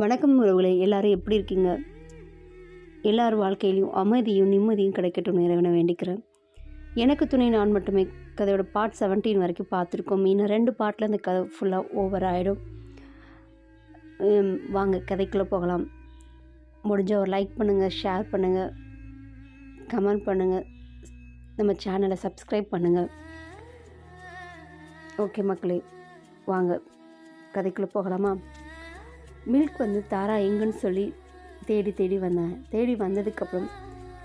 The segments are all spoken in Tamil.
வணக்கம் உறவுகளே எல்லாரும் எப்படி இருக்கீங்க? எல்லார் வாழ்க்கையிலையும் அமைதியும் நிம்மதியும் கிடைக்கட்டும் இறைவனை வேண்டிக்கிறேன். எனக்கு துணை நான் மட்டுமே கதையோட பார்ட் 17 வரைக்கும் பார்த்துருக்கோம். இன்னும் ரெண்டு பார்ட்டில் இந்த கதை ஃபுல்லாக ஓவர் ஆகிடும் வாங்க கதைக்குள்ளே போகலாம். முடிஞ்ச ஒரு லைக் பண்ணுங்கள் ஷேர் பண்ணுங்கள் கமெண்ட் பண்ணுங்கள் நம்ம சேனலை சப்ஸ்கிரைப் பண்ணுங்கள் ஓகே மக்களே வாங்க கதைக்குள்ளே போகலாமா? மில்க் வந்து தாரா எங்கன்னு சொல்லி தேடி தேடி வந்தாங்க தேடி வந்ததுக்கப்புறம்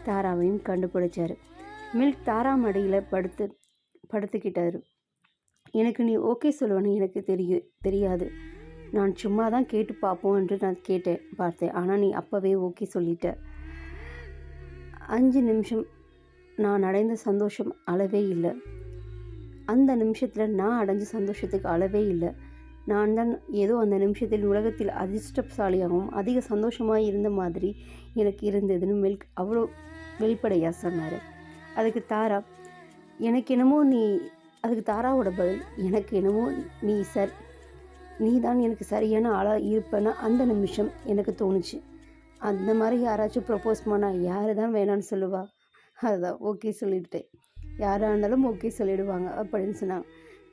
தாராவையும் கண்டுபிடிச்சார். மில்க் தாரா மடியில் படுத்து படுத்துக்கிட்டாரு. எனக்கு நீ ஓகே சொல்லுவேன்னு எனக்கு தெரிய தெரியாது. நான் சும்மா தான் கேட்டு பார்ப்போம் என்று நான் கேட்டேன் பார்த்தேன். ஆனால் நீ அப்போவே ஓகே சொல்லிட்ட. அஞ்சு நிமிஷம் நான் அடைந்த சந்தோஷம் அளவே இல்லை. அந்த நிமிஷத்தில் நான் அடைஞ்ச சந்தோஷத்துக்கு அளவே இல்லை. நான் தான் ஏதோ அந்த நிமிஷத்தில் உலகத்தில் அதிர்ஷ்டசாலியாகவும் அதிக சந்தோஷமாக இருந்த மாதிரி எனக்கு இருந்ததுன்னு மில்க் அவ்வளோ வெளிப்படையாக சொன்னார். அதுக்கு தாரா எனக்கு என்னமோ நீ அதுக்கு தாராவோட பதில் எனக்கு என்னமோ நீ சார் நீ தான் எனக்கு சரியான ஆளாக இருப்பேன்னு அந்த நிமிஷம் எனக்கு தோணுச்சு. அந்த மாதிரி யாராச்சும் ப்ரப்போஸ் பண்ணால் யார் தான் வேணான்னு சொல்லுவா? அதுதான் ஓகே சொல்லிவிட்டேன் யாராக இருந்தாலும் ஓகே சொல்லிடுவாங்க அப்படின்னு சொன்னாங்க.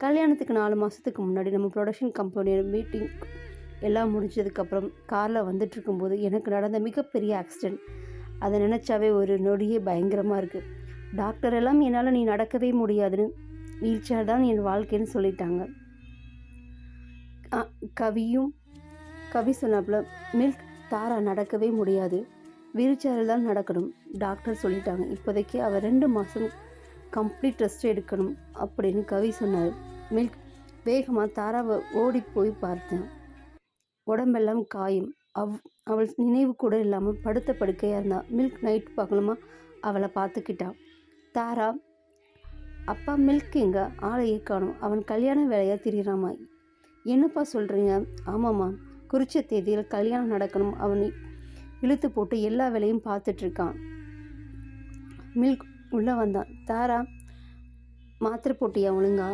கல்யாணத்துக்கு நாலு மாதத்துக்கு முன்னாடி நம்ம ப்ரொடக்ஷன் கம்பெனியோட மீட்டிங் எல்லாம் முடிஞ்சதுக்கப்புறம் காரில் வந்துட்டுருக்கும்போது எனக்கு நடந்த மிகப்பெரிய ஆக்சிடெண்ட் அதை நினச்சாவே ஒரு நொடியே பயங்கரமாக இருக்குது டாக்டர் எல்லாம் என்னால் நீ நடக்கவே முடியாதுன்னு வீல் சேர் தான் என் வாழ்க்கைன்னு சொல்லிட்டாங்க. கவியும் கவி சொன்னாப்புல மில்க் தாரா நடக்கவே முடியாது. வீல் சேரில் தான் நடக்கணும் டாக்டர் சொல்லிட்டாங்க. இப்போதைக்கு அவர் ரெண்டு மாதம் கம்ப்ளீட் ரெஸ்ட் எடுக்கணும் அப்படின்னு கவி சொன்னார். மில்க் வேகமாக தாராவை ஓடி போய் பார்த்தேன். உடம்பெல்லாம் காயும். அவ் அவள் நினைவு கூட இல்லாமல் படுத்த படுக்கையாக இருந்தாள் மில்க் நைட் பார்க்கணுமா அவளை பார்த்துக்கிட்டான் தாரா அப்பா மில்க் எங்கே? ஆளையே காணும். அவன் கல்யாண வேலையாக திரியிறாமா? என்னப்பா சொல்கிறீங்க ஆமாம்மா. குறித்த தேதியில் கல்யாணம் நடக்கணும். அவன் இழுத்து போட்டு எல்லா வேலையும் பார்த்துட்ருக்கான் மில்க் உள்ளே வந்தான். தாரா மாத்திரை போட்டியா ஒழுங்கா?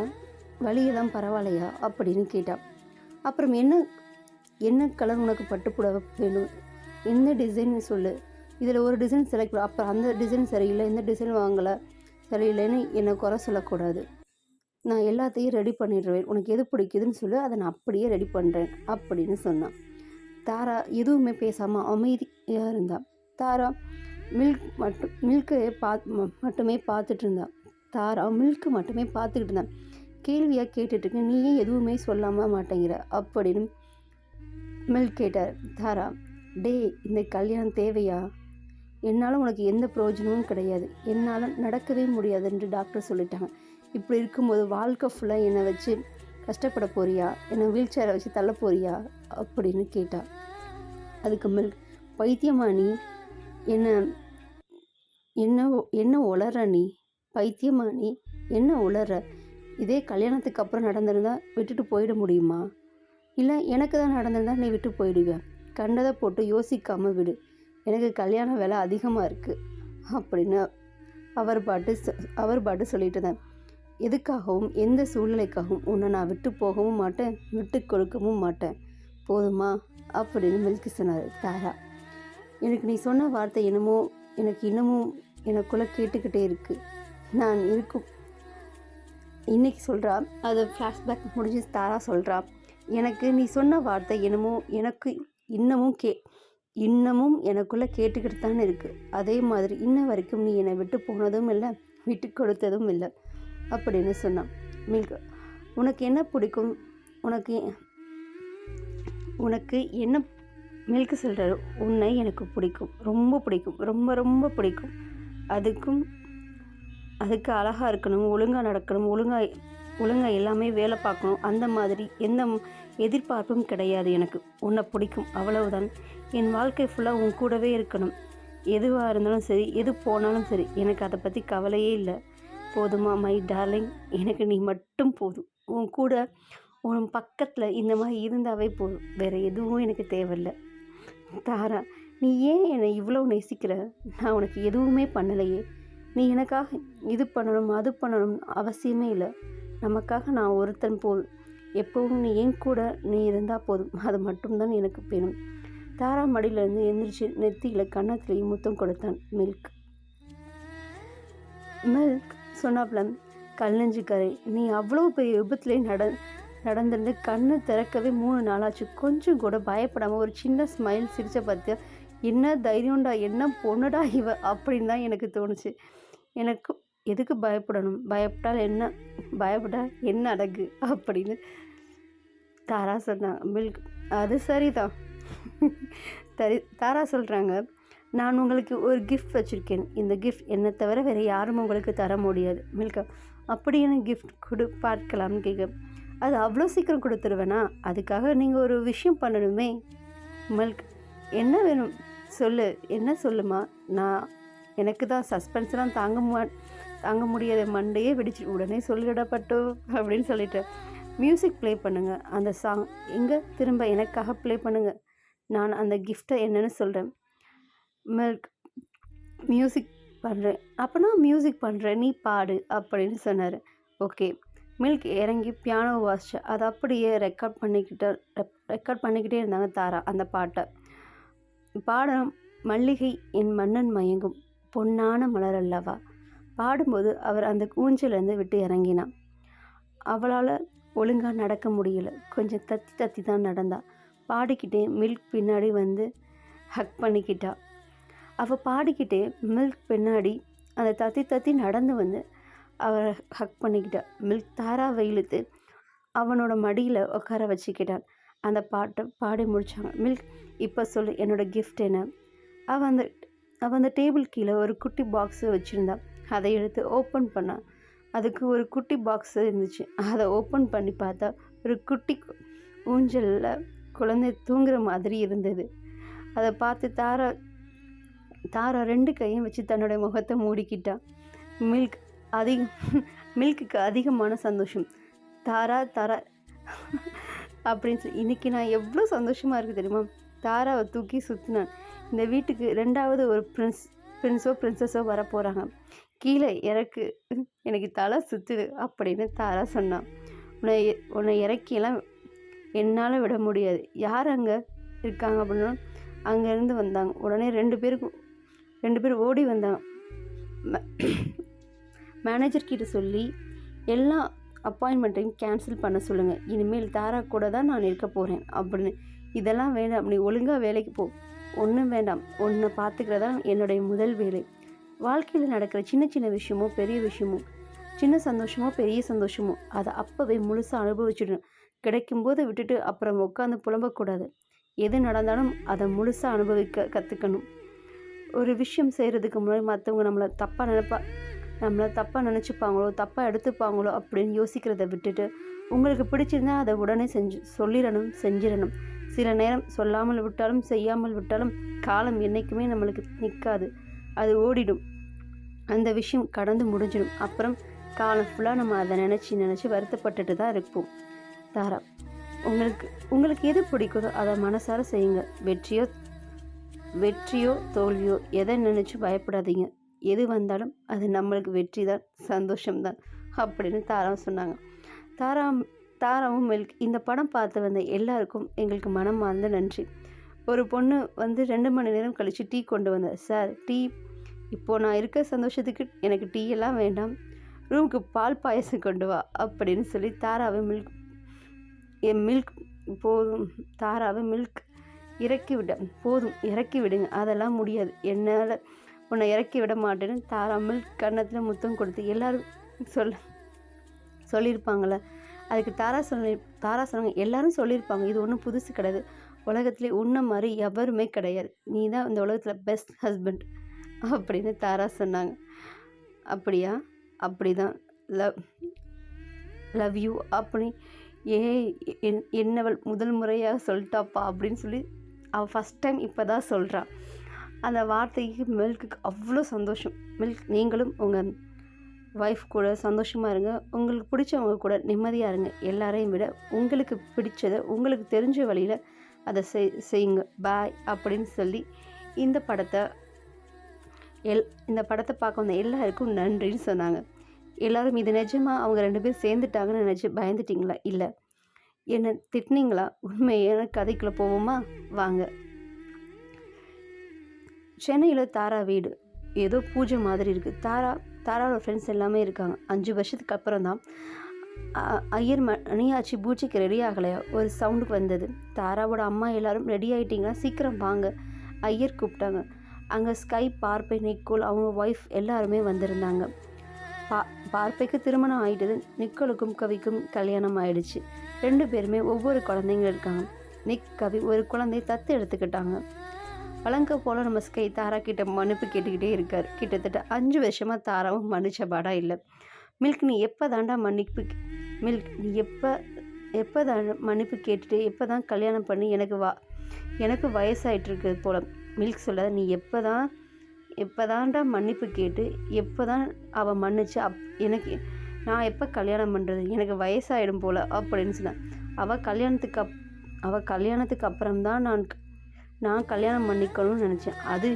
வலியெல்லாம் பரவாயில்லையா? அப்படின்னு கேட்டான் அப்புறம் என்ன என்ன கலர் உனக்கு பட்டுப்புடவை வேணும்? என்ன டிசைன் சொல்லு. இதில் ஒரு டிசைன் செலக்ட் பண்ண. அப்புறம் அந்த டிசைன் சரியில்லை இந்த டிசைன் வாங்கலை சரியில்லைன்னு என்னை குறை சொல்லக்கூடாது. நான் எல்லாத்தையும் ரெடி பண்ணிடுவேன். உனக்கு எது பிடிக்குதுன்னு சொல்லு அதை நான் அப்படியே ரெடி பண்ணுறேன் அப்படின்னு சொன்னான். தாரா எதுவுமே பேசாமல் அமைதியாக இருந்தான் தாரா மில்க் மட்டும் மில்க்கை பா மட்டுமே பார்த்துட்டு இருந்தான் தாரா மில்க்கு மட்டுமே பார்த்துக்கிட்டு இருந்தான் கேள்வியாக கேட்டுட்டு நீ ஏன் எதுவுமே சொல்லாமல் மாட்டேங்கிற அப்படின்னு மில்க் கேட்டார். தாரா டே இந்த கல்யாணம் தேவையா? என்னால் உனக்கு எந்த பிரயோஜனமும் கிடையாது. என்னால் நடக்கவே முடியாது என்று டாக்டர் சொல்லிட்டாங்க. இப்படி இருக்கும்போது வாழ்க்கை ஃபுல்லாக என்னை வச்சு கஷ்டப்பட போறியா? என்னை வீல் சேரை வச்சு தள்ள போறியா? அப்படின்னு கேட்டா. அதுக்கு மில்க் பைத்தியமா நீ? என்ன என்ன என்ன உளற நீ? பைத்தியமா நீ? என்ன உளற? இதே கல்யாணத்துக்கு அப்புறம் நடந்திருந்தால் விட்டுட்டு போயிட முடியுமா? இல்லை எனக்கு தான் நடந்திருந்தால் நீ விட்டு போயிடுவேன் கண்டதை போட்டு யோசிக்காமல் விடு. எனக்கு கல்யாண வேலை அதிகமாக இருக்குது அப்படின்னு அவர் பாட்டு அவர் பாட்டு சொல்லிட்டு தான் எதுக்காகவும் எந்த சூழ்நிலைக்காகவும் உன்னை நான் விட்டு போகவும் மாட்டேன் விட்டு கொடுக்கவும் மாட்டேன். போதுமா? அப்படின்னு மில்கி சொன்னார் தாரா. எனக்கு நீ சொன்ன வார்த்தை என்னமோ எனக்கு இன்னமும் எனக்குள்ளே கேட்டுக்கிட்டே இருக்குது நான் இருக்கும் இன்றைக்கி சொல்கிறா அது ஃப்ளாஷ்பேக் முடிஞ்சு தாரா சொல்கிறா எனக்கு நீ சொன்ன வார்த்தை என்னமோ எனக்கு இன்னமும் கே இன்னமும் எனக்குள்ளே கேட்டுக்கிட்டு தான் இருக்குது அதே மாதிரி இன்ன வரைக்கும் நீ என்னை விட்டு போனதும் இல்லை விட்டு கொடுத்ததும் இல்லை அப்படின்னு சொன்னான். மில்க் உனக்கு என்ன பிடிக்கும்? உனக்கு உனக்கு என்ன மில்க் சொல்கிறாரு உன்னை எனக்கு பிடிக்கும். ரொம்ப பிடிக்கும். ரொம்ப ரொம்ப பிடிக்கும். அதுக்கும் அதுக்கு அழகாக இருக்கணும் ஒழுங்காக நடக்கணும் ஒழுங்காக ஒழுங்காக எல்லாமே வேலை பார்க்கணும். அந்த மாதிரி எந்த எதிர்பார்ப்பும் கிடையாது எனக்கு. உன்னை பிடிக்கும் அவ்வளவுதான். என் வாழ்க்கை ஃபுல்லாக உன் கூடவே இருக்கணும். எதுவாக இருந்தாலும் சரி எது போனாலும் சரி எனக்கு அதை பற்றி கவலையே இல்லை. போதுமா மை டார்லிங் எனக்கு நீ மட்டும் போதும். உன் கூட உன் பக்கத்தில் இந்த மாதிரி இருந்தாவே போதும். வேறு எதுவும் எனக்கு தேவையில்லை. தாரா நீ ஏன் என்னை இவ்வளோ நேசிக்கிற? நான் உனக்கு எதுவுமே பண்ணலையே. நீ எனக்காக இது பண்ணணும் அது பண்ணணும் அவசியமே இல்லை. நமக்காக நான் ஒருத்தன் போதும் எப்பவும் நீ என் கூட நீ இருந்தால் போதும். அது மட்டும்தான் எனக்கு வேணும். தாரா மடியிலேருந்து எந்திரிச்சு நெத்தியில் கன்னத்துலேயும் முத்தம் கொடுத்தான் மில்க். மில்க் சொன்னாப்புல கல்லஞ்சி கரை நீ அவ்வளோ பெரிய விபத்துலேயே நட நடந்திருந்து கண்ணு திறக்கவே மூணு நாளாச்சு. கொஞ்சம் கூட பயப்படாமல் ஒரு சின்ன ஸ்மைல் சிரிச்ச பார்த்தியா என்ன தைரியம்டா என்ன பொண்ணுடா இவ? அப்படின்னு தான் எனக்கு தோணுச்சு. எனக்கு எதுக்கு பயப்படணும்? பயப்பட்டால் என்ன? பயப்பட்டால் என்ன அடகு அப்படின்னு தாரா சொன்னாங்க மில்க் அது சரிதான். தரி தாரா சொல்கிறாங்க நான் உங்களுக்கு ஒரு கிஃப்ட் வச்சுருக்கேன். இந்த கிஃப்ட் என்னை தவிர வேறு யாரும் உங்களுக்கு தர முடியாது. மில்கா அப்படி எனக்கு கிஃப்ட் கொடு பார்க்கலாம்னு கேட்க அது அவ்வளோ சீக்கிரம் கொடுத்துருவேனா? அதுக்காக நீங்கள் ஒரு விஷயம் பண்ணணுமே. மில்க் என்ன வேணும்? சொல்லு. என்ன சொல்லுமா? நான் எனக்கு தான் சஸ்பென்ஸ்லாம் தாங்க மா தாங்க முடியாத மண்டையே வெடிச்சு உடனே சொல்லிடப்பட்டோ அப்படின்னு சொல்லிட்டேன் மியூசிக் ப்ளே பண்ணுங்கள் அந்த சாங் எங்கே திரும்ப எனக்காக ப்ளே பண்ணுங்கள் நான் அந்த கிஃப்ட்டை என்னென்னு சொல்கிறேன் மில்க் மியூசிக் பண்ணுறேன் அப்போனா மியூசிக் பண்ணுறேன் நீ பாடு அப்படின்னு சொன்னார். ஓகே மில்க் இறங்கி பியானோ வாசிச்சு அதை அப்படியே ரெக்கார்ட் பண்ணிக்கிட்ட ரெக்கார்ட் பண்ணிக்கிட்டே இருந்தாங்க தாரா அந்த பாட்டை. பாடம் மல்லிகை என் மன்னன் மயங்கும். பொன்னான மலர் அல்லவா பாடும்போது அவர் அந்த கூஞ்சிலேருந்து விட்டு இறங்கினான். அவளால் ஒழுங்காக நடக்க முடியல. கொஞ்சம் தத்தி தத்தி தான் நடந்தா. பாடிக்கிட்டே மில்க் பின்னாடி வந்து ஹக் பண்ணிக்கிட்டா. அவள் பாடிக்கிட்டே மில்க் பின்னாடி அந்த தத்தி தத்தி நடந்து வந்து அவரை ஹக் பண்ணிக்கிட்டா. மில்க் தாராவை இழுத்து அவனோட மடியில் உட்கார வச்சுக்கிட்டான். அந்த பாட்டை பாடி முடித்தாங்க மில்க் இப்போ சொல்லு என்னோடய கிஃப்ட் என்ன? அவள் அந்த அவள் அந்த டேபிள் கீழே ஒரு குட்டி பாக்ஸு வச்சுருந்தா. அதை எடுத்து ஓப்பன் பண்ணான் அதுக்கு ஒரு குட்டி பாக்ஸு இருந்துச்சு. அதை ஓப்பன் பண்ணி பார்த்தா ஒரு குட்டி ஊஞ்சலில் குழந்தை தூங்குற மாதிரி இருந்தது. அதை பார்த்து தாரா தாரா ரெண்டு கையும் வச்சு தன்னோட முகத்தை மூடிக்கிட்டா. மில்க் அதிக மில்க்குக்கு அதிகமான சந்தோஷம். தாரா தாரா அப்படின்னு சொல்லி இன்னைக்கு நான் எவ்வளோ சந்தோஷமாக இருக்குது தெரியுமா? தாராவை தூக்கி சுற்றினான் இந்த வீட்டுக்கு ரெண்டாவது ஒரு பிரின்ஸ் பிரின்ஸோ பிரின்சஸோ வர போகிறாங்க கீழே இறக்கு. எனக்கு தலை சுற்றுது அப்படின்னு தாரா சொன்னான். உன்னை உன்னை இறக்கியெல்லாம் என்னால் விட முடியாது. யார் அங்கே இருக்காங்க அப்படின்னா அங்கேருந்து வந்தாங்க. உடனே ரெண்டு பேருக்கும் ரெண்டு பேரும் ஓடி வந்தாங்க. மேனேஜர் கிட்ட சொல்லி எல்லா அப்பாயின்மெண்ட்டையும் கேன்சல் பண்ண சொல்லுங்கள் இனிமேல் தாரா கூட தான் நான் இருக்க போகிறேன் அப்படின்னு. இதெல்லாம் வேணும். அப்படி ஒழுங்காக வேலைக்கு போ. ஒன்றும் வேண்டாம். ஒன்று பார்த்துக்கிறதா என்னுடைய முதல் வேலை. வாழ்க்கையில் நடக்கிற சின்ன சின்ன விஷயமோ பெரிய விஷயமோ சின்ன சந்தோஷமோ பெரிய சந்தோஷமோ அதை அப்போவே முழுசாக அனுபவிச்சிடணும். கிடைக்கும்போது விட்டுட்டு அப்புறம் உட்காந்து புலம்பக்கூடாது. எது நடந்தாலும் அதை முழுசாக அனுபவிக்க கற்றுக்கணும் ஒரு விஷயம் செய்கிறதுக்கு முன்னாடி மற்றவங்க நம்மளை தப்பாக நினைப்பா நம்மளை தப்பாக நினச்சிப்பாங்களோ தப்பாக எடுத்துப்பாங்களோ அப்படின்னு யோசிக்கிறத விட்டுட்டு உங்களுக்கு பிடிச்சிருந்தா அதை உடனே செஞ்சு சொல்லிடணும் செஞ்சிடணும். சில நேரம் சொல்லாமல் விட்டாலும் செய்யாமல் விட்டாலும் காலம் என்றைக்குமே நம்மளுக்கு நிற்காது அது ஓடிடும். அந்த விஷயம் கடந்து முடிஞ்சிடும். அப்புறம் காலம் ஃபுல்லாக நம்ம அதை நினச்சி நினச்சி வருத்தப்பட்டுட்டு தான் இருப்போம். தாரா உங்களுக்கு உங்களுக்கு எது பிடிக்குதோ அதை மனசார செய்யுங்க. வெற்றியோ வெற்றியோ தோல்வியோ எதை நினச்சி பயப்படாதீங்க. எது வந்தாலும் அது நம்மளுக்கு வெற்றி தான் சந்தோஷம்தான் அப்படின்னு தாரா சொன்னாங்க. தாரா தாராவும் மில்க். இந்த படம் பார்த்து வந்த எல்லாருக்கும் எங்களுக்கு மனம் மார்ந்த நன்றி. ஒரு பொண்ணு வந்து ரெண்டு மணி நேரம் கழித்து டீ கொண்டு வந்தேன் சார் டீ. இப்போது நான் இருக்க சந்தோஷத்துக்கு எனக்கு டீ எல்லாம் வேண்டாம். ரூமுக்கு பால் பாயசம் கொண்டு வா அப்படின்னு சொல்லி தாராவை மில்க். என் மில்க். போதும். தாராவை மில்க். இறக்கி விட. போதும். இறக்கி விடுங்க. அதெல்லாம் முடியாது. என்னால் உன்னை இறக்கி விட மாட்டேன்னு தாரா மில்க் கன்னத்தில் முத்தம் கொடுத்து எல்லோரும் சொல்ல சொல்லியிருப்பாங்களே அதுக்கு தாரா சொல்லி தாரா சொன்னாங்க எல்லாரும் சொல்லியிருப்பாங்க இது ஒன்றும் புதுசு கிடையாது. உலகத்திலே உன்ன மாதிரி எவருமே கிடையாது. நீ தான் இந்த உலகத்தில் பெஸ்ட் ஹஸ்பண்ட் அப்படின்னு தாரா சொன்னாங்க. அப்படியா? அப்படி தான் லவ் லவ் யூ அப்படி. ஏ என் என்னவள் முதல் முறையாக சொல்லிட்டாப்பா அப்படின்னு சொல்லி அவள் ஃபஸ்ட் டைம் இப்போ தான் சொல்கிறான் அந்த வார்த்தைக்கு மில்க்குக்கு அவ்வளோ சந்தோஷம். மில்க் நீங்களும் உங்கள் ஒய்ஃப் கூட சந்தோஷமாக இருங்க. உங்களுக்கு பிடிச்சவங்க கூட நிம்மதியாக இருங்க. எல்லாரையும் விட உங்களுக்கு பிடிச்சதை உங்களுக்கு தெரிஞ்ச வழியில் அதை செய் செய்யுங்க. பாய் அப்படின்னு சொல்லி இந்த படத்தை எல் இந்த படத்தை பார்க்க வந்த எல்லாருக்கும் நன்றின்னு சொன்னாங்க. எல்லோரும் இது நிஜமாக அவங்க ரெண்டு பேரும் சேர்ந்துட்டாங்கன்னு நினச்சி பயந்துட்டிங்களா? இல்லை. என்னை திட்டினீங்களா? உண்மையான கதைக்குள்ளே போவோமா? வாங்க. சென்னையில் தாரா வீடு. ஏதோ பூஜை மாதிரி இருக்குது தாரா தாராவோட ஃப்ரெண்ட்ஸ் எல்லாமே இருக்காங்க. அஞ்சு வருஷத்துக்கு அப்புறம் தான் அ- ஐயர் மணியாச்சி பூஜைக்கு ரெடி ஆகலையா? ஒரு சவுண்டுக்கு வந்தது. தாராவோட அம்மா எல்லாரும் ரெடி ஆகிட்டிங்கன்னா சீக்கிரம் வாங்க. ஐயர் கூப்பிட்டாங்க. அங்கே ஸ்கை பார்ப்பை நிக்கோல் அவங்க ஒய்ஃப் எல்லாருமே வந்திருந்தாங்க. பா பார்ப்பைக்கு திருமணம் ஆகிட்டது நிக்கோலுக்கும் கவிக்கும் கல்யாணம் ஆயிடுச்சு. ரெண்டு பேருமே ஒவ்வொரு குழந்தைங்க இருக்காங்க. நிக் கவி ஒரு குழந்தைய தத்து எடுத்துக்கிட்டாங்க. வழங்க போல நம்ம ஸ்கை தாரா கிட்ட மன்னிப்பு கேட்டுக்கிட்டே இருக்கார். கிட்டத்தட்ட அஞ்சு வருஷமாக தாராவும் மன்னிச்ச பாடா இல்லை. மில்க் நீ எப்போ தாண்டா மன்னிப்பு மில்க் நீ எப்போ எப்போ தான் மன்னிப்பு கேட்டுட்டு எப்போ தான் கல்யாணம் பண்ணி எனக்கு வா எனக்கு வயசாயிட்டு இருக்குது போல. மில்க் சொல்ல நீ எப்போ தான் எப்போ தான்டா மன்னிப்பு கேட்டு எப்போ தான் அவள் மன்னிச்சு அப் எனக்கு நான் எப்போ கல்யாணம் பண்ணுறது எனக்கு வயசாயிடும் போல் அப்படின்னு சொன்னேன் அவள் கல்யாணத்துக்கு அப் அவள் கல்யாணத்துக்கு அப்புறம்தான் நான் நான் கல்யாணம் பண்ணிக்கணும்னு நினச்சேன். அது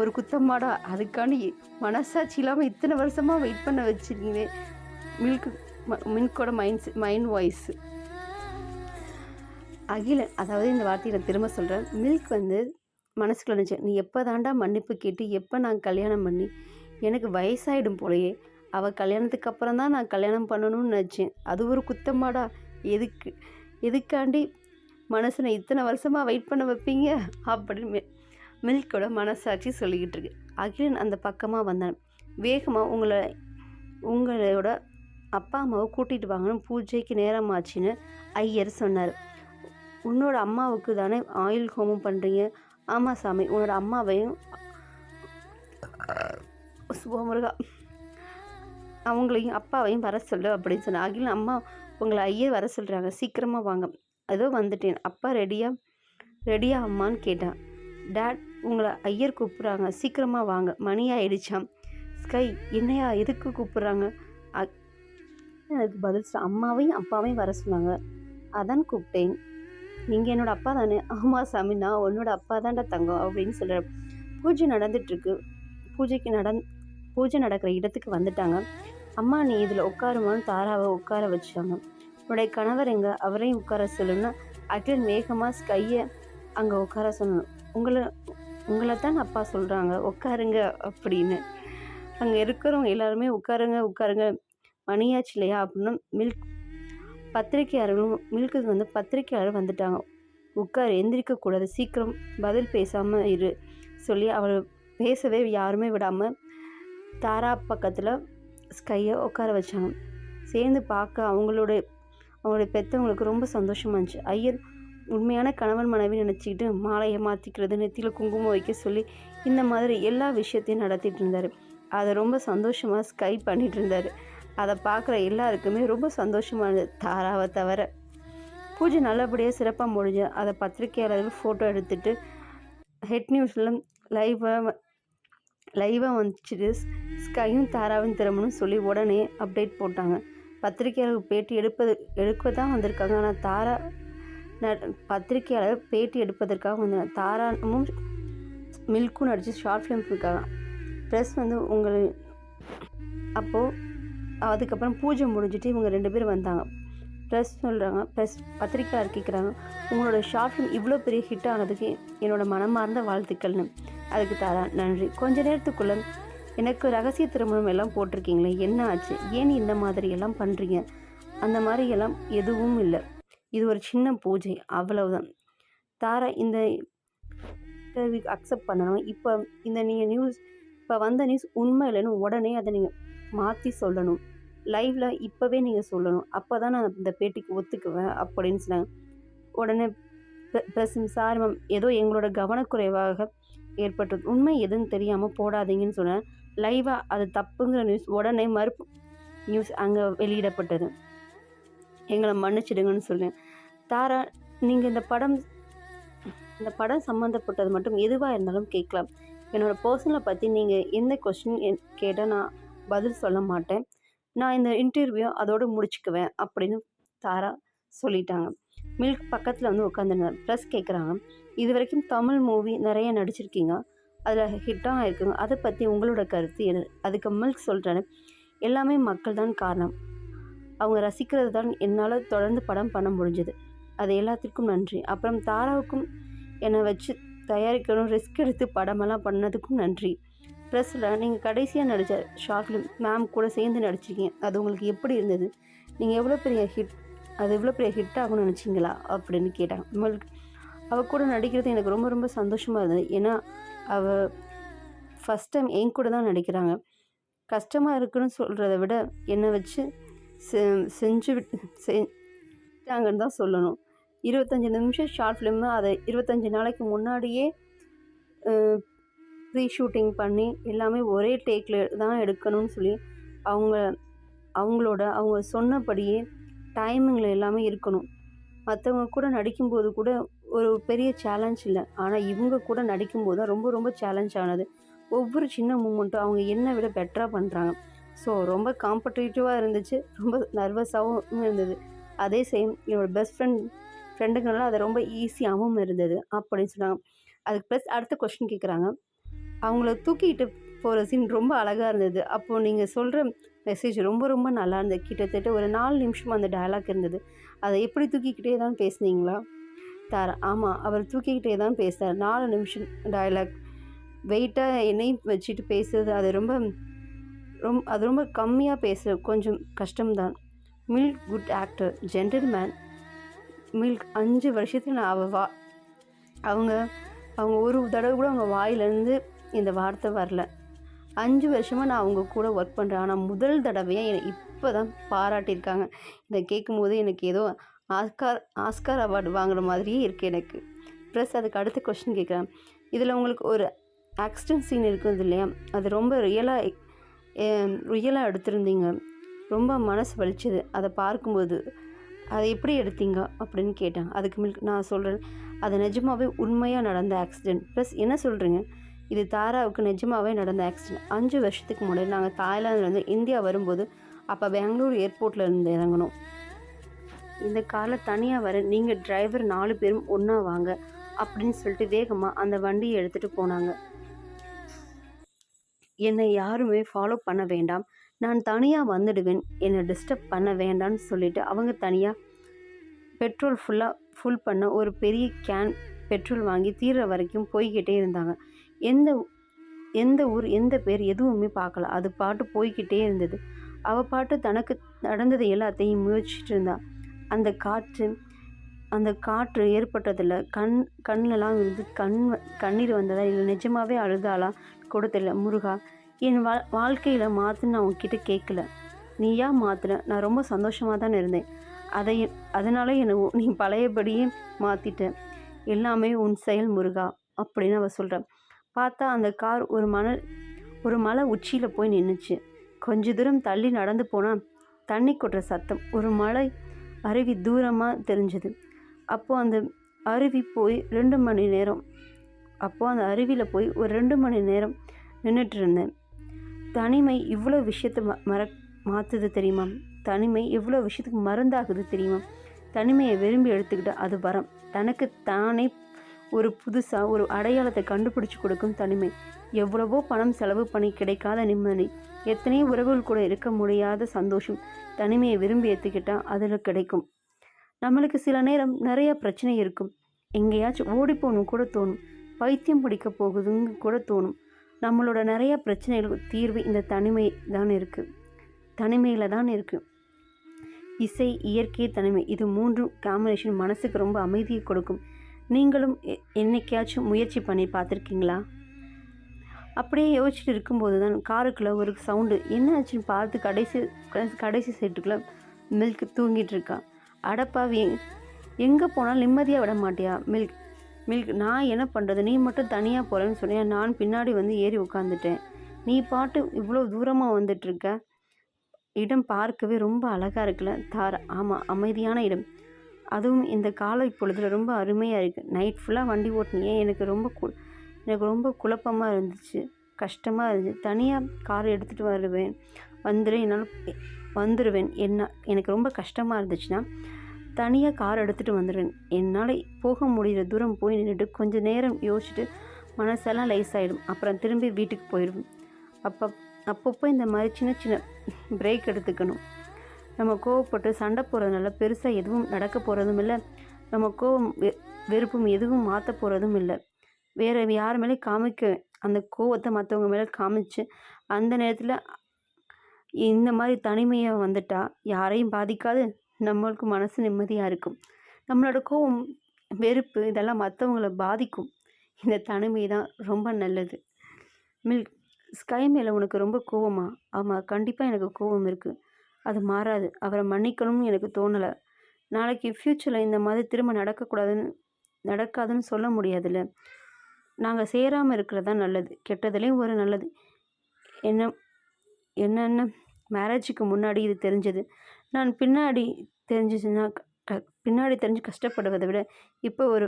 ஒரு குத்தமாடா. அதுக்காண்டி மனசாட்சி இல்லாமல் இத்தனை வருஷமாக வெயிட் பண்ண வச்சிருக்கீங்களே மில்க் மில்கோட மைண்ட்ஸ் மைண்ட் வாய்ஸ் அகிலன் அதாவது இந்த வார்த்தையை நான் திரும்ப சொல்கிறேன் மில்க் வந்து மனசுக்குள்ள நினச்சேன் நீ எப்போ தாண்டா மன்னிப்பு கேட்டு எப்போ நான் கல்யாணம் பண்ணி எனக்கு வயசாயிடும் போலயே அவள் கல்யாணத்துக்கு அப்புறம் தான் நான் கல்யாணம் பண்ணணும்னு நினச்சேன். அது ஒரு குத்தமாடா. எதுக்கு எதுக்காண்டி மனசனை இத்தனை வருஷமாக வெயிட் பண்ண வைப்பீங்க? அப்படின்னு மி- மில்கோட மனசாட்சி சொல்லிக்கிட்டு இருக்கு. அகிலன் அந்த பக்கமாக வந்தான். வேகமாக உங்களை உங்களோட அப்பா அம்மாவை கூட்டிகிட்டு வாங்கன்னு பூஜைக்கு நேரம் ஆச்சுன்னு ஐயர் சொன்னார். உன்னோட அம்மாவுக்கு தானே ஆயில் ஹோமம் பண்ணுறீங்க ஆமாம் சாமி உன்னோட அம்மாவையும் சுபமுருகா அவங்களையும் அப்பாவையும் வர சொல்லு அப்படின்னு சொன்னேன் அகில அம்மா உங்களை ஐயர் வர சொல்கிறாங்க சீக்கிரமாக வாங்க. அதோ வந்துட்டேன். அப்பா ரெடியா? ரெடியா அம்மான்னு கேட்டான். டேட் உங்களை ஐயர் கூப்பிட்றாங்க. சீக்கிரமாக வாங்க. மணி ஆயிடுச்சாம். ஸ்கை என்னையா? எதுக்கு கூப்பிட்றாங்க? எனக்கு பதில் அம்மாவையும் அப்பாவையும் வர சொன்னாங்க. அதான் கூப்பிட்டேன். நீங்கள் என்னோட அப்பா தானே? ஆமாம் சாமி நான் உன்னோட அப்பா தான்டா தங்கம் அப்படின்னு சொல்கிற பூஜை நடந்துட்டுருக்கு. பூஜைக்கு நடந் பூஜை நடக்கிற இடத்துக்கு வந்துட்டாங்க. அம்மா நீ இதில் உட்காருமான்னு தாராவை உட்கார வச்சாங்க. உன்னுடைய கணவர் எங்க அவரையும் உட்கார சொல்லுன்னா அகிலன் வேகமாக ஸ்கையை அங்கே உட்கார சொல்லணும். உங்களை உங்களை தான் அப்பா சொல்கிறாங்க உட்காருங்க அப்படின்னு. அங்கே இருக்கிறவங்க எல்லாருமே உட்காருங்க உட்காருங்க. மணியாச்சு இல்லையா? அப்படின்னு மில்க் பத்திரிகையாளர்களும் மில்க்கு வந்து பத்திரிக்கையாளர் வந்துட்டாங்க. உட்கார் எந்திரிக்கக்கூடாது சீக்கிரம் பதில் பேசாமல் இரு. சொல்லி அவர் பேசவே யாருமே விடாமல் தாரா பக்கத்தில் ஸ்கையை உட்கார வச்சாங்க. சேர்ந்து பார்க்க அவங்களோட அவங்களுடைய பெற்றவங்களுக்கு ரொம்ப சந்தோஷமாக இருந்துச்சு. ஐயர் உண்மையான கணவன் மனைவி நினச்சிக்கிட்டு மாலையை மாற்றிக்கிறது நெத்தியில் குங்குமம் வைக்க சொல்லி இந்த மாதிரி எல்லா விஷயத்தையும் நடத்திட்டு இருந்தார். அதை ரொம்ப சந்தோஷமாக ஸ்கை பண்ணிட்டு இருந்தார். அதை பார்க்குற எல்லாருக்குமே ரொம்ப சந்தோஷமாக இருந்தது தாராவை தவிர. பூஜை நல்லபடியாக சிறப்பாக முடிஞ்சு அதை பத்திரிகையாளர்கள் ஃபோட்டோ எடுத்துட்டு ஹெட் நியூஸில் லைவாக லைவாக வந்துச்சு. ஸ்கையும் தாராவும் திரும்பணும் சொல்லி உடனே அப்டேட் போட்டாங்க. பத்திரிக்கையாளர் பேட்டி எடுப்பது எடுக்க தான் வந்திருக்காங்க. ஆனால் தாரா ந- பத்திரிக்கையாளர் பேட்டி எடுப்பதற்காக வந்தாங்க தாராவும் மில்க்கும் நடித்து ஷார்ட் ஃபிலிம் இருக்காங்க ப்ரெஸ் வந்து உங்களை அப்போது அதுக்கப்புறம் பூஜை முடிஞ்சிட்டு இவங்க ரெண்டு பேரும் வந்தாங்க. ப்ரெஸ் சொல்கிறாங்க ப்ரெஸ் பத்திரிக்கையாளர் கேட்குறாங்க உங்களோட ஷார்ட் ஃபிலிம் இவ்வளோ பெரிய ஹிட் ஆனதுக்கு என்னோடய மனமார்ந்த வாழ்த்துக்கள்னு. அதுக்கு தாரா நன்றி. கொஞ்ச நேரத்துக்குள்ள எனக்கு ரகசிய திருமணம் எல்லாம் போட்டிருக்கீங்களே என்ன ஆச்சு? ஏன் இந்த மாதிரி எல்லாம் பண்ணுறீங்க அந்த மாதிரி எல்லாம் எதுவும் இல்லை. இது ஒரு சின்ன பூஜை அவ்வளவுதான். தாரா இந்த அக்செப்ட் பண்ணணும். இப்போ இந்த நீங்கள் நியூஸ் இப்போ வந்த நியூஸ் உண்மை இல்லைன்னு உடனே அதை நீங்கள் மாற்றி சொல்லணும். லைவில் இப்போவே நீங்கள் சொல்லணும். அப்போ தான் நான் இந்த பேட்டிக்கு ஒத்துக்குவேன் அப்படின்னு சொன்னாங்க. உடனே பிரசன் சார் மேம் ஏதோ எங்களோட கவனக்குறைவாக ஏற்பட்டது. உண்மை எதுன்னு தெரியாமல் போடாதீங்கன்னு சொன்னேன். லைவாக அது தப்புங்கிற நியூஸ் உடனே மறுப்பு நியூஸ் அங்கே வெளியிடப்பட்டது. எங்களை மன்னிச்சிடுங்கன்னு சொல்லுவேன் தாரா நீங்கள் இந்த படம் இந்த படம் சம்மந்தப்பட்டது மட்டும் எதுவாக இருந்தாலும் கேட்கலாம். என்னோடய பர்சனலை பற்றி நீங்கள் எந்த கொஸ்டின் என் கேட்டால் நான் பதில் சொல்ல மாட்டேன். நான் இந்த இன்டர்வியூ அதோடு முடிச்சுக்குவேன் அப்படின்னு தாரா சொல்லிட்டாங்க. மில்க் பக்கத்தில் வந்து உட்காந்துருந்தார் ப்ளஸ் கேட்குறாங்க இது வரைக்கும் தமிழ் மூவி நிறைய நடிச்சிருக்கீங்க. அதில் ஹிட்டாக இருக்குங்க. அதை பற்றி உங்களோட கருத்து என்ன? அதுக்கு மில்க் சொல்கிறேன்னு எல்லாமே மக்கள் தான் காரணம். அவங்க ரசிக்கிறது தான் என்னால் தொடர்ந்து படம் பண்ண முடிஞ்சது. அது எல்லாத்திற்கும் நன்றி. அப்புறம் தாராவுக்கும் என்னை வச்சு தயாரிக்கணும் ரிஸ்க் எடுத்து படமெல்லாம் பண்ணதுக்கும் நன்றி. ப்ரெஸ்ஸில் நீங்கள் கடைசியாக நடித்த ஷார்ட் மேம் கூட சேர்ந்து நடிச்சிருக்கீங்க. அது உங்களுக்கு எப்படி இருந்தது? நீங்கள் எவ்வளோ பெரிய ஹிட் அது எவ்வளோ பெரிய ஹிட் ஆகும்னு நினச்சிங்களா? அப்படின்னு கேட்டாங்க. உங்களுக்கு அவள் கூட நடிக்கிறது எனக்கு ரொம்ப ரொம்ப சந்தோஷமாக இருந்தது. ஏன்னா அவள் ஃபஸ்ட் டைம் என் கூட தான் நடிக்கிறாங்க. கஷ்டமாக இருக்குன்னு சொல்கிறத விட என்னை வச்சு செ செஞ்சு செஞ்சாங்கன்னு தான் சொல்லணும். இருபத்தஞ்சி நிமிஷம் ஷார்ட் ஃபிலிம்மு அதை இருபத்தஞ்சி நாளைக்கு முன்னாடியே ப்ரீ ஷூட்டிங் பண்ணி எல்லாமே ஒரே டேக்கில் தான் எடுக்கணும்னு சொல்லி அவங்க அவங்களோட அவங்க சொன்னபடியே டைமிங்கில் எல்லாமே இருக்கணும். மற்றவங்க கூட நடிக்கும்போது கூட ஒரு பெரிய சேலஞ்ச் இல்லை. ஆனால் இவங்க கூட நடிக்கும்போது தான் ரொம்ப ரொம்ப சேலஞ்ச் ஆனது. ஒவ்வொரு சின்ன மூமெண்ட்டும் அவங்க என்னை விட பெட்டராக பண்ணுறாங்க ஸோ ரொம்ப காம்படிட்டிவாக இருந்துச்சு. ரொம்ப நர்வஸாகவும் இருந்தது. அதே சேம் என்னோடய பெஸ்ட் ஃப்ரெண்ட் ஃப்ரெண்டுங்கனால அது ரொம்ப ஈஸியாகவும் இருந்தது அப்படின்னு சொன்னாங்க. அதுக்கு ப்ளஸ் அடுத்த கொஸ்டின் கேட்குறாங்க அவங்கள தூக்கிட்டு போகிற சீன் ரொம்ப அழகாக இருந்தது. அப்போது நீங்கள் சொல்கிற மெசேஜ் ரொம்ப ரொம்ப நல்லா இருந்தது. கிட்டத்தட்ட ஒரு நாலு நிமிஷம் அந்த டயலாக் இருந்தது. அதை எப்படி தூக்கிக்கிட்டே தான் பேசுனீங்களா? தாரா ஆமாம் அவர் தூக்கிக்கிட்டே தான் பேசுகிறார் நாலு நிமிஷம் டயலாக் வெயிட்டாக என்னையும் வச்சுட்டு பேசுறது அது ரொம்ப ரொம்ப அது ரொம்ப கம்மியாக பேசுகிற கொஞ்சம் கஷ்டம்தான். Milk good actor gentleman milk அஞ்சு வருஷத்தில் நான் அவள் வா அவங்க அவங்க ஒரு தடவை கூட அவங்க வாயிலேருந்து இந்த வார்த்தை வரல. அஞ்சு வருஷமாக நான் அவங்க கூட ஒர்க் பண்ணுறேன் ஆனால் முதல் தடவையாக என்னை இப்போ தான் பாராட்டியிருக்காங்க. இதை கேட்கும்போது எனக்கு ஏதோ ஆஸ்கார் ஆஸ்கார் அவார்டு வாங்குற மாதிரியே இருக்குது எனக்கு. ப்ளஸ் அதுக்கு அடுத்த கொஷின் கேட்குறேன் இதில் உங்களுக்கு ஒரு ஆக்சிடென்ட் சீன் இருக்குது இல்லையா? அது ரொம்ப ரியலாக ரியலாக எடுத்திருந்தீங்க. ரொம்ப மனசு வலிச்சது. அதை பார்க்கும்போது அதை எப்படி எடுத்தீங்க அப்படின்னு கேட்டேன். அதுக்கு மேல் நான் சொல்கிறேன் அது நிஜமாகவே உண்மையாக நடந்த ஆக்சிடெண்ட் ப்ளஸ் என்ன சொல்கிறீங்க இது தாராவுக்கு நிஜமாகவே நடந்த ஆக்சிடெண்ட் அஞ்சு வருஷத்துக்கு முன்னாடி நாங்கள் தாய்லாந்துலேருந்து இந்தியா வரும்போது அப்போ பெங்களூர் ஏர்போர்ட்டில் இருந்து இறங்கணும் இந்த காரில் தனியாக வர நீங்கள் டிரைவர் நாலு பேரும் ஒன்றா வாங்க அப்படின்னு சொல்லிட்டு வேகமாக அந்த வண்டியை எடுத்துகிட்டு போனாங்க. என்னை யாருமே ஃபாலோ பண்ண வேண்டாம். நான் தனியாக வந்துடுவேன். என்னை டிஸ்டர்ப் பண்ண வேண்டாம்னு சொல்லிட்டு அவங்க தனியாக பெட்ரோல் ஃபுல்லாக ஃபுல் பண்ண ஒரு பெரிய கேன் பெட்ரோல் வாங்கி தீர்ற வரைக்கும் போய்கிட்டே இருந்தாங்க. எந்த எந்த ஊர் எந்த பேர் எதுவுமே பார்க்கல. அது பாட்டு போய்கிட்டே இருந்தது. அவள் பாட்டு தனக்கு நடந்தது எல்லாத்தையும் முயற்சிட்டு இருந்தாள் அந்த காற்று அந்த காற்று ஏற்பட்டதில் கண் கண்ணெல்லாம் இருந்து கண் கண்ணீர் வந்ததா இல்லை நிஜமாகவே அழுதாளா? கூட தெரியல. முருகா என் வா வாழ்க்கையில் மாற்றுன்னு நான் உங்ககிட்ட கேட்கல நீயா மாற்றின நான் ரொம்ப சந்தோஷமாக தான் இருந்தேன். அதை அதனால என்னை நீ பழையபடியே மாற்றிட்ட எல்லாமே உன் செயல் முருகா அப்படின்னு அவள் சொல்கிறான் பார்த்தா அந்த கார் ஒரு மணல் ஒரு மலை உச்சியில் போய் நின்றுச்சு கொஞ்ச தூரம் தள்ளி நடந்து போனால் தண்ணி கொட்டுற சத்தம். ஒரு மலை அருவி தூரமாக தெரிஞ்சுது. அப்போது அந்த அருவி போய் ரெண்டு மணி நேரம் அப்போது அந்த அருவியில் போய் ஒரு ரெண்டு மணி நேரம் நின்றுட்டு இருந்தேன் தனிமை இவ்வளோ விஷயத்தை ம மற மாற்றுது தெரியுமா? தனிமை எவ்வளோ விஷயத்துக்கு மருந்தாகுது தெரியுமா? தனிமையை விரும்பி எடுத்துக்கிட்டு அது வரம். தனக்கு தானே ஒரு புதுசாக ஒரு அடையாளத்தை கண்டுபிடிச்சி கொடுக்கும் தனிமை. எவ்வளவோ பணம் செலவு பண்ணி கிடைக்காத நிம்மதி. எத்தனையோ உறவுகள் கூட இருக்க முடியாத சந்தோஷம். தனிமையை விரும்பி ஏற்றுக்கிட்டால் அதில் கிடைக்கும். நம்மளுக்கு சில நேரம் நிறைய பிரச்சனை இருக்கும். எங்கேயாச்சும் ஓடி போகணும் கூட தோணும். பைத்தியம் பிடிக்க போகுதுன்னு கூட தோணும். நம்மளோட நிறைய பிரச்சனைகளுக்கு தீர்வு இந்த தனிமை தான் இருக்குது தனிமையில் தான் இருக்குது இசை இயற்கை தனிமை இது மூன்றும் காம்பினேஷன் மனசுக்கு ரொம்ப அமைதியை கொடுக்கும். நீங்களும் என்னைக்காச்சும் முயற்சி பண்ணி பார்த்துருக்கீங்களா? அப்படியே யோசிச்சுட்டு இருக்கும்போது தான் காருக்குள்ளே ஒரு சவுண்டு என்ன ஆச்சுன்னு பார்த்து கடைசி கடைசி சைட்டுக்குள்ளே மில்க் தூங்கிட்டு இருக்கான் அடப்பாவி எங்கே போனாலும் நிம்மதியாக விட மாட்டியா மில்க் மில்க் நான் என்ன பண்ணுறது நீ மட்டும் தனியாக போகிறேன்னு சொன்னியா? நான் பின்னாடி வந்து ஏறி உட்காந்துட்டேன் நீ பாட்டு இவ்வளோ தூரமாக வந்துட்டுருக்க இடம் பார்க்கவே ரொம்ப அழகாக இருக்குல்ல தார் ஆமாம் அமைதியான இடம். அதுவும் இந்த காலை பொழுதுல ரொம்ப அருமையாக இருக்குது நைட் ஃபுல்லாக வண்டி ஓட்டினியே எனக்கு ரொம்ப கு எனக்கு ரொம்ப குழப்பமாக இருந்துச்சு. கஷ்டமாக இருந்துச்சு. தனியாக கார் எடுத்துகிட்டு வருவேன். வந்துடுவேன் என்னால் வந்துடுவேன் என்ன எனக்கு ரொம்ப கஷ்டமாக இருந்துச்சுன்னா தனியாக கார் எடுத்துகிட்டு வந்துடுவேன் என்னால் போக முடிகிற தூரம் போய் நின்றுட்டு கொஞ்சம் நேரம் யோசிச்சுட்டு மனசெல்லாம் லைஸ் ஆகிடும் அப்புறம் திரும்பி வீட்டுக்கு போயிடுவேன். அப்போ அப்பப்போ இந்த மாதிரி சின்ன சின்ன பிரேக் எடுத்துக்கணும். நம்ம கோவப்பட்டு சண்டை போகிறதுனால பெருசாக எதுவும் நடக்க போகிறதும் இல்லை. நம்ம கோவம் வெ வெறுப்பும் எதுவும் மாற்ற போகிறதும் இல்லை. வேறு யார் மேலேயும் காமிக்க அந்த கோவத்தை மற்றவங்க மேலே காமிச்சு அந்த நேரத்தில் இந்த மாதிரி தனிமையை வந்துட்டால் யாரையும் பாதிக்காது. நம்மளுக்கு மனசு நிம்மதியாக இருக்கும். நம்மளோட கோவம் வெறுப்பு இதெல்லாம் மற்றவங்கள பாதிக்கும். இந்த தனிமை தான் ரொம்ப நல்லது. மில்க் ஸ்கை மேலே உனக்கு ரொம்ப கோவமா? ஆமாம் கண்டிப்பாக எனக்கு கோவம் இருக்குது அது மாறாது. அவரை மன்னிக்கணும்னு எனக்கு தோணலை. நாளைக்கு ஃப்யூச்சரில் இந்த மாதிரி திரும்ப நடக்கக்கூடாதுன்னு நடக்காதுன்னு சொல்ல முடியாதுல்ல. நாங்கள் சேராமல் இருக்கிறது தான் நல்லது. கெட்டதுலேயும் ஒரு நல்லது. என்ன என்னென்ன மேரேஜுக்கு முன்னாடி இது தெரிஞ்சது. நான் பின்னாடி தெரிஞ்சிச்சுன்னா க பின்னாடி தெரிஞ்சு கஷ்டப்படுவதை விட இப்போ ஒரு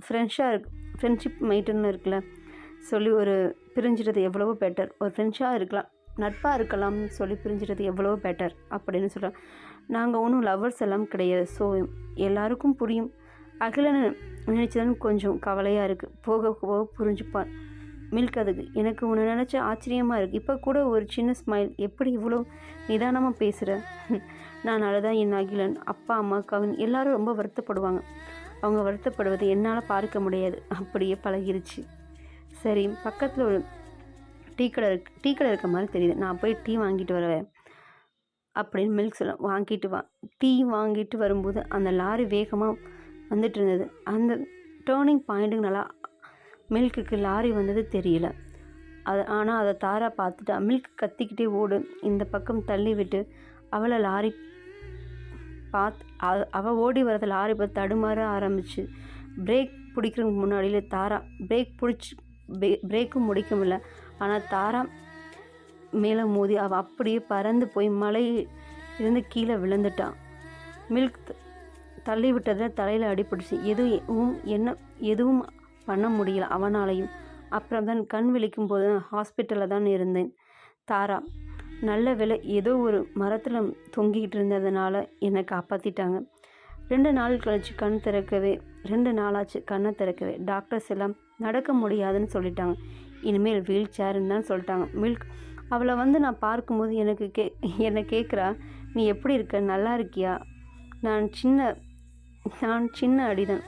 ஃப்ரெண்ட்ஷாக இருக்கு ஃப்ரெண்ட்ஷிப் மைட்டுன்னு இருக்குல்ல சொல்லி ஒரு பிரிஞ்சிடுறது எவ்வளவோ பெட்டர் ஒரு ஃப்ரெண்ட்ஷாக இருக்கலாம். நட்பாக இருக்கலாம்னு சொல்லி பிரிஞ்சிடுறது எவ்வளவோ பெட்டர் அப்படின்னு சொல்கிறேன் நாங்கள் ஒன்றும் லவர்ஸ் எல்லாம் கிடையாது. ஸோ எல்லாருக்கும் புரியும். அகிலனை நினச்சதான் கொஞ்சம் கவலையாக இருக்குது போக போக புரிஞ்சுப்பான். மில்க் அதுக்கு. எனக்கு உன்னை நினச்ச ஆச்சரியமாக இருக்குது இப்போ கூட ஒரு சின்ன ஸ்மைல் எப்படி இவ்வளோ நிதானமாக பேசுகிற நான் அழுதான் என் அகிலன். அப்பா அம்மா கவின் எல்லாரும் ரொம்ப வருத்தப்படுவாங்க. அவங்க வருத்தப்படுவதை என்னால் பார்க்க முடியாது. அப்படியே பழகிருச்சு. சரி பக்கத்தில் ஒரு டீ கடை இருக்கு டீ கடை இருக்க மாதிரி தெரியுது. நான் போய் டீ வாங்கிட்டு வருவேன். அப்படின்னு மில்க் சொல்ல வாங்கிட்டு வா டீ வாங்கிட்டு வரும்போது அந்த லாரி வேகமாக வந்துட்டு இருந்தது. அந்த டேர்னிங் பாயிண்ட்டுக்கு நல்லா மில்க்குக்கு லாரி வந்தது தெரியல. அது ஆனால் அதை தாரா பார்த்துட்டா மில்க் கத்திக்கிட்டே ஓடு. இந்த பக்கம் தள்ளி விட்டு அவளை லாரி பார்த்து அவ- ஓடி வரத லாரி பார்த்து தடுமாற ஆரம்பிச்சு. பிரேக் பிடிக்கிறதுக்கு முன்னாடியில் தாரா பிரேக் பிடிச்சி பிரேக்கும் முடிக்க முடியல. ஆனால் தாரா மேலே மோதி அவள் அப்படியே பறந்து போய் மலை இருந்து கீழே விழுந்துட்டான். மில்க் தள்ளி விட்டதில் தலையில் அடிபட்டுச்சு. எதுவும் என்ன எதுவும் பண்ண முடியல அவனாலையும். அப்புறம் தான் கண் விழிக்கும் போது ஹாஸ்பிட்டலில் தான் இருந்தேன். தாரா நல்ல விலை ஏதோ ஒரு மரத்தில் தொங்கிக்கிட்டு இருந்ததுனால என்னை காப்பாற்றிட்டாங்க ரெண்டு நாள் கழிச்சு கண் திறக்கவே ரெண்டு நாளாச்சு கண்ணை திறக்கவே. டாக்டர்ஸ் எல்லாம் நடக்க முடியாதுன்னு சொல்லிட்டாங்க. இனிமேல் வீல் சேர்ன்னு தான் சொல்லிட்டாங்க. மில்க் அவளை வந்து நான் பார்க்கும்போது எனக்கு கே என்னை கேட்குறா நீ எப்படி இருக்க? நல்லா இருக்கியா? நான் சின்ன நான் சின்ன அடிதான்.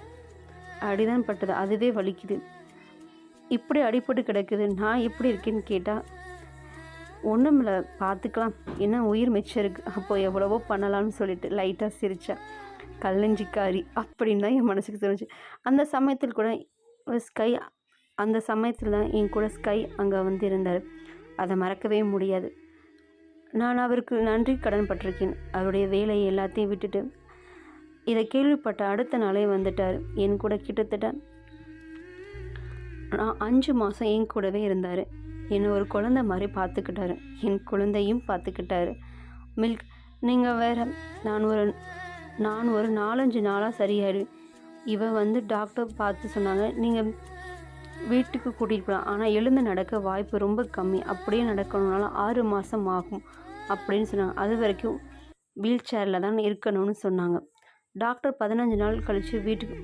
அடிதான் பட்டது. அதுவே வலிக்குது. இப்படி அடிப்பட்டு கிடக்குது. நான் எப்படி இருக்கேன்னு கேட்டால் ஒன்றுமில்ல பார்த்துக்கலாம் என்ன உயிர் மிச்சம் இருக்குது அப்போது எவ்வளவோ பண்ணலாம்னு சொல்லிட்டு லைட்டாக சிரித்தா கல்லஞ்சிக்காரி அப்படின்னு தான் என் மனசுக்கு தோணுச்சு. அந்த சமயத்தில் கூட ஸ்கை அந்த சமயத்தில் தான் என் கூட ஸ்கை அங்கே வந்து இருந்தார் அதை மறக்கவே முடியாது. நான் அவருக்கு நன்றி கடன் பட்டிருக்கேன். அவருடைய வேலையை எல்லாத்தையும் விட்டுட்டு இதை கேள்விப்பட்ட அடுத்த நாளே வந்துட்டார். என் கூட கிட்டத்தட்ட நான் அஞ்சு மாதம் என் கூடவே இருந்தார். என்னை ஒரு குழந்தை மாதிரி பார்த்துக்கிட்டாரு. என் குழந்தையும் பார்த்துக்கிட்டாரு. மில்க் நீங்கள் வேற நான் ஒரு நான் ஒரு நாலஞ்சு நாளாக சரியாயிடுவேன் இவன் வந்து டாக்டர் பார்த்து சொன்னாங்க. நீங்கள் வீட்டுக்கு கூட்டிகிட்டு போகலாம் ஆனால் எழுந்து நடக்க வாய்ப்பு ரொம்ப கம்மி. அப்படியே நடக்கணும்னாலும் ஆறு மாதம் ஆகும் அப்படின்னு சொன்னாங்க. அது வரைக்கும் வீல் சேரில் தான் இருக்கணும்னு சொன்னாங்க. டாக்டர் பதினஞ்சு நாள் கழித்து வீட்டுக்கு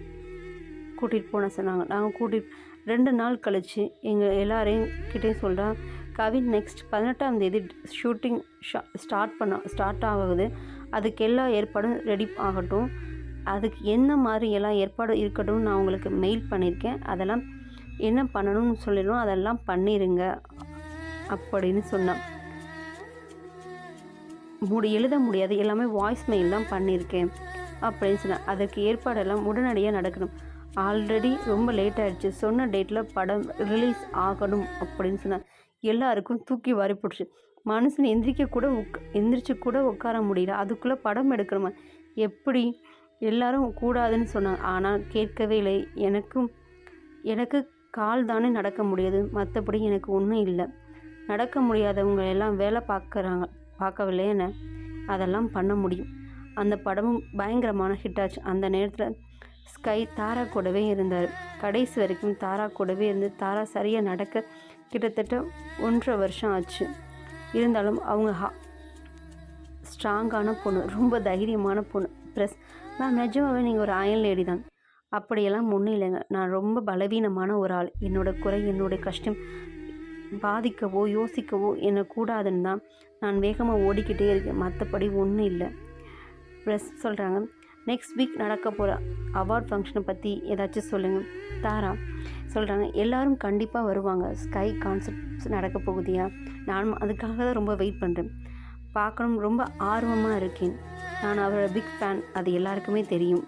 கூட்டிகிட்டு போன சொன்னாங்க. நாங்கள் கூட்டிகிட்டு ரெண்டு நாள் கழித்து எங்கள் எல்லாரையும் கிட்டேயும் சொல்கிறா கவின் நெக்ஸ்ட் பதினெட்டாம் தேதி ஷூட்டிங் ஸ்டார்ட் பண்ண ஸ்டார்ட் ஆகுது. அதுக்கு எல்லா ஏற்பாடும் ரெடி ஆகட்டும். அதுக்கு என்ன மாதிரி எல்லாம் ஏற்பாடு இருக்கட்டும் நான் உங்களுக்கு மெயில் பண்ணியிருக்கேன். அதெல்லாம் என்ன பண்ணணும்னு சொல்லிடணும் அதெல்லாம் பண்ணிடுங்க அப்படின்னு சொன்னான். முடி எழுத முடியாது எல்லாமே வாய்ஸ் மெயில் தான் பண்ணியிருக்கேன் அப்படின்னு சொன்னேன். அதற்கு ஏற்பாடெல்லாம் உடனடியாக நடக்கணும். ஆல்ரெடி ரொம்ப லேட் ஆகிடுச்சு சொன்ன டேட்டில் படம் ரிலீஸ் ஆகணும் அப்படின்னு சொன்னேன். எல்லாருக்கும் தூக்கி வாரி போட்டுச்சு. மனுஷன் எந்திரிக்க கூட உக் எந்திரிச்சு கூட உட்கார முடியல. அதுக்குள்ளே படம் எடுக்கணுமா? எப்படி? எல்லாரும் கூடாதுன்னு சொன்னாங்க. ஆனால் கேட்கவே இல்லை. எனக்கும் எனக்கு கால் தானே நடக்க முடியாது. மற்றபடி எனக்கு ஒன்றும் இல்லை. நடக்க முடியாதவங்க எல்லாம் வேலை பார்க்குறாங்க பார்க்கவில்லைன்னு அதெல்லாம் பண்ண முடியும். அந்த படமும் பயங்கரமான ஹிட் ஆச்சு. அந்த நேரத்தில் ஸ்கை தாரா கூடவே இருந்தார். கடைசி வரைக்கும் தாரா கூடவே இருந்து தாரா சரியாக நடக்க கிட்டத்தட்ட ஒன்றரை வருஷம் ஆச்சு. இருந்தாலும் அவங்க ஹா ஸ்ட்ராங்கான பொண்ணு. ரொம்ப தைரியமான பொண்ணு. ப்ளஸ் நான் நிஜமாகவே நீங்கள் ஒரு அயன் லேடி தான். அப்படியெல்லாம் ஒன்றும் இல்லைங்க. நான் ரொம்ப பலவீனமான ஒரு ஆள். என்னோடய குறை என்னோட கஷ்டம் பாதிக்கவோ யோசிக்கவோ என்ன கூடாதுன்னு தான் நான் வேகமாக ஓடிக்கிட்டே இருக்கேன். மற்றபடி ஒன்றும் இல்லை. ப்ளஸ் சொல்கிறாங்க நெக்ஸ்ட் வீக் நடக்க போகிற அவார்ட் ஃபங்க்ஷனை பற்றி ஏதாச்சும் சொல்லுங்கள் தாரா சொல்கிறாங்க எல்லோரும் கண்டிப்பாக வருவாங்க. ஸ்கை கான்செப்ட்ஸ் நடக்க போகுதியா? நானும் அதுக்காக தான் ரொம்ப வெயிட் பண்ணுறேன் பார்க்கணும். ரொம்ப ஆர்வமாக இருக்கேன். நான் அவரோட பிக் ஃபேன் அது எல்லாருக்குமே தெரியும்.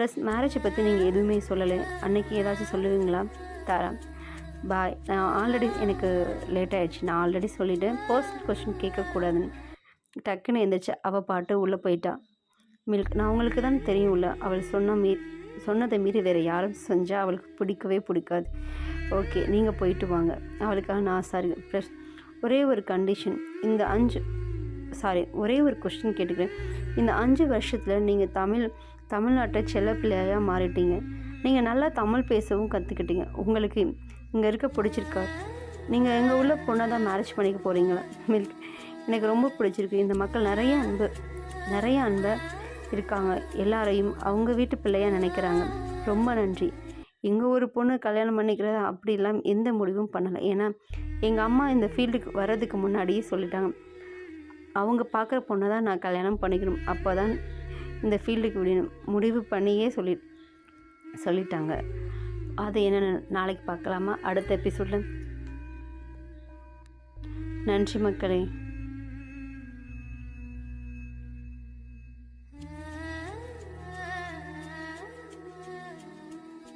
ப்ளஸ் மேரேஜை பற்றி நீங்கள் எதுவுமே சொல்லலை. அன்னைக்கு ஏதாச்சும் சொல்லுவீங்களா? தாரா பாய் நான் ஆல்ரெடி எனக்கு லேட் ஆகிடுச்சு நான் ஆல்ரெடி சொல்லிவிட்டேன் பர்சனல் கொஷின் கேட்கக்கூடாதுன்னு. டக்குன்னு எழுந்திரிச்சு அவள் பாட்டு உள்ளே போயிட்டா. மில்க் நான் உங்களுக்கு தான் தெரியும்ல. அவள் சொன்ன மீ சொன்னதை மீறி வேறு யாரும் செஞ்சால் அவளுக்கு பிடிக்கவே பிடிக்காது. ஓகே நீங்கள் போயிட்டு வாங்க. அவளுக்காக நான் சாரி ப்ளஸ் ஒரே ஒரு கண்டிஷன் இந்த அஞ்சு சாரி ஒரே ஒரு கொஸ்டின் கேட்டுக்கிறேன். இந்த அஞ்சு வருஷத்தில் நீங்கள் தமிழ் தமிழ்நாட்டை செல்ல பிள்ளையாக மாறிட்டீங்க. நீங்கள் நல்லா தமிழ் பேசவும் கற்றுக்கிட்டீங்க உங்களுக்கு இங்கே இருக்க பிடிச்சிருக்கா? நீங்கள் எங்கள் உள்ள பொண்ணை தான் மேரேஜ் பண்ணிக்க போகிறீங்களா மில்க் எனக்கு ரொம்ப பிடிச்சிருக்கு. இந்த மக்கள் நிறைய அன்பு நிறைய அன்பை இருக்காங்க. எல்லாரையும் அவங்க வீட்டு பிள்ளையாக நினைக்கிறாங்க. ரொம்ப நன்றி. எங்கள் ஒரு பொண்ணு கல்யாணம் பண்ணிக்கிறத அப்படிலாம் எந்த முடிவும் பண்ணலை. ஏன்னா எங்கள் அம்மா இந்த ஃபீல்டுக்கு வர்றதுக்கு முன்னாடியே சொல்லிட்டாங்க. அவங்க பார்க்குற பொண்ணை தான் நான் கல்யாணம் பண்ணிக்கணும். அப்போ தான் இந்த ஃபீல்டுக்கு விடணும் முடிவு பண்ணியே சொல்லி சொல்லிட்டாங்க. அது என்னென்னு நாளைக்கு பார்க்கலாமா? அடுத்த எபிசோடில் நன்றி மக்களே.